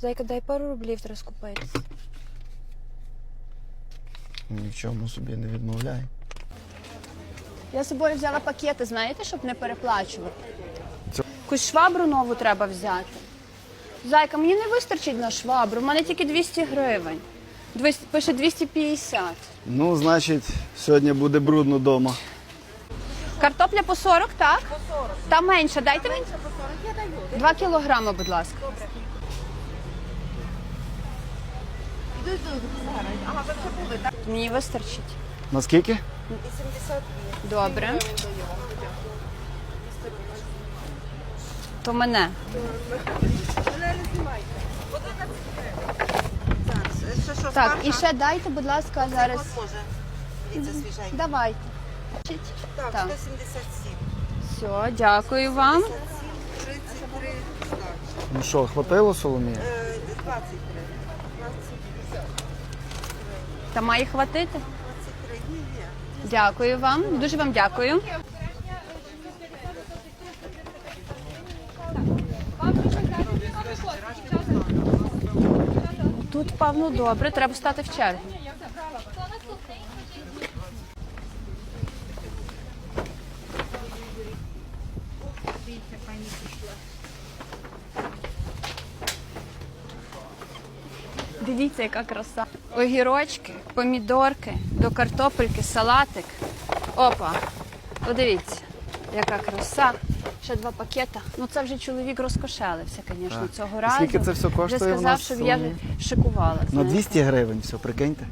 Зайка, дай пару рублів треба скупитися. Ні в чому собі не відмовляй. Я з собою взяла пакети, знаєте, щоб не переплачувати. Це- Якусь швабру нову треба взяти. Зайка, мені не вистачить на швабру, в мене тільки 200 гривень. 200, пише 250. Ну, значить, сьогодні буде брудно вдома. Картопля по 40, так? По 40. Та менше, дайте мені. По 40, я даю. Два кілограми, будь ласка. Мені вистачить. Наскільки? Добре. То мене. Так, і ще дайте, будь ласка, зараз. Може, дивіться свіженько. Давайте. Так, Так. 177. Все, дякую вам. 33 здачі. Ну що, хватило Соломія? Е, 23. 20, Та має хватити. 23. Ні, ні. Дякую вам. Дуже вам дякую. Тут, певно, добре, треба стати в чергу. Дивіться, яка краса. Огірочки, помідорки, до картопельки, салатик. Опа. Подивіться, яка краса. Ще два пакета. Ну це вже чоловік розкошелився, звісно, цього разу. скільки це все Вже коштує в сказав, нас, щоб я Соломія? шикувала. На знаєте. 200 гривень все, прикиньте.